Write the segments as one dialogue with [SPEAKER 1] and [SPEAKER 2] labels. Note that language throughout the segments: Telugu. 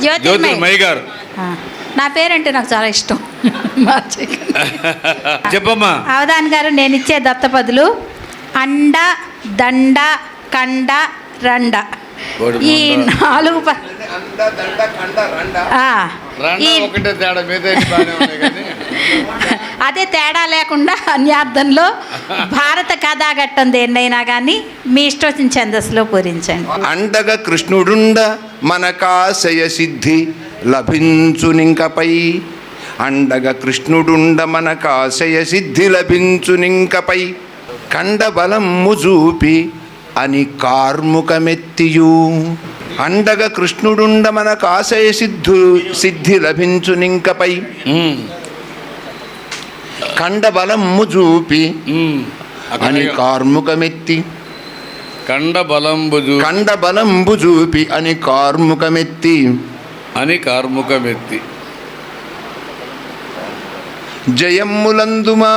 [SPEAKER 1] జ్యోతిర్మయ్.
[SPEAKER 2] జ్యోతిర్మయ్య గారు.
[SPEAKER 1] నా పేరంటే నాకు చాలా ఇష్టం.
[SPEAKER 2] చెప్పమ్మా.
[SPEAKER 1] అవధాన్ గారు నేను ఇచ్చే దత్తపదులు అండ దండ కండ రండ. ఈ. నాలుగు
[SPEAKER 2] ఒకటే తేడా మీద బాగానే ఉన్నాయి కానీ.
[SPEAKER 1] అదే తేడా లేకుండా అన్యార్థంలో భారత కథాఘట్టం దేన్నైనా కానీ మీ ఇష్టం వచ్చిన ఛందస్సులో పూరించండి.
[SPEAKER 3] అండగ కృష్ణుడుండ మనకాశయ సిద్ధి లభించునింకపై. అండగ కృష్ణుడుండ మనకాశయ సిద్ధి లభించునింకపై. కండబలమ్ము చూపి అని కార్ముకమెత్తియు. అండగ కృష్ణుడుండ మనకాశయ సిద్ధు సిద్ధి లభించునింకపై
[SPEAKER 2] ఉమ్,
[SPEAKER 3] కండబలమ్ము చూపి. అని కార్ముకమెత్తి.
[SPEAKER 2] కండ బలంబుజు
[SPEAKER 3] కండబలంబు చూపి అని కార్ముకమెత్తి.
[SPEAKER 2] అని కార్ముకమెత్తి.
[SPEAKER 3] జయమ్ములందుమా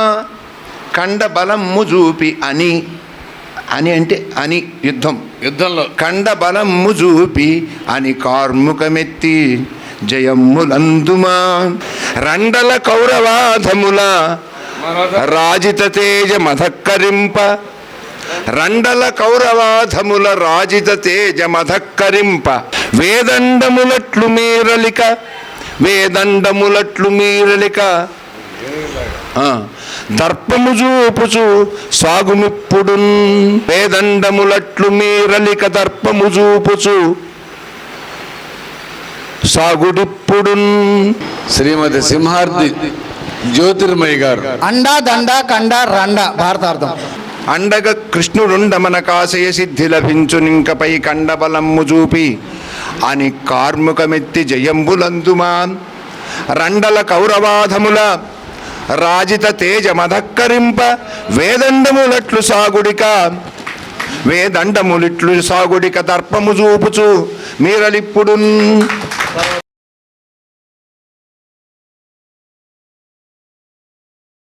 [SPEAKER 3] కండబలమ్ము చూపి అని అని అంటే అని యుద్ధం.
[SPEAKER 2] యుద్ధంలో.
[SPEAKER 3] కండబలమ్ము చూపి అని కార్ముకమెత్తి జయమ్ములందుమా రండల కౌరవాధముల రాజిత తేజ మధక్కరింప. రండల కౌరవాధముల రాజిత తేజ మధక్కరింప. వేదండములట్లు మీరలిక వేదండములట్లు మీరలిక. ఆ, దర్పము చూపుచు సాగుమిప్పుడు వేదండములట్లు మీరలిక దర్పము చూపుచు సాగుడిప్పుడు
[SPEAKER 2] శ్రీమతి సింహార్ది జ్యోతిర్మయ్య గారు.
[SPEAKER 4] అండా దండ కండ రండ భారతార్థం.
[SPEAKER 3] అండగ కృష్ణుడుండ మన కాశయ సిద్ధి లభించునింకపై కండబలమ్ము చూపి అని కార్ముకమెత్తి జయంబులందుమా రండల కౌరవాధముల రాజిత తేజ మధక్కరింప వేదండములట్లు సాగుడిక. వేదండములిట్లు సాగుడిక దర్పము చూపుచు మీరలిప్పుడు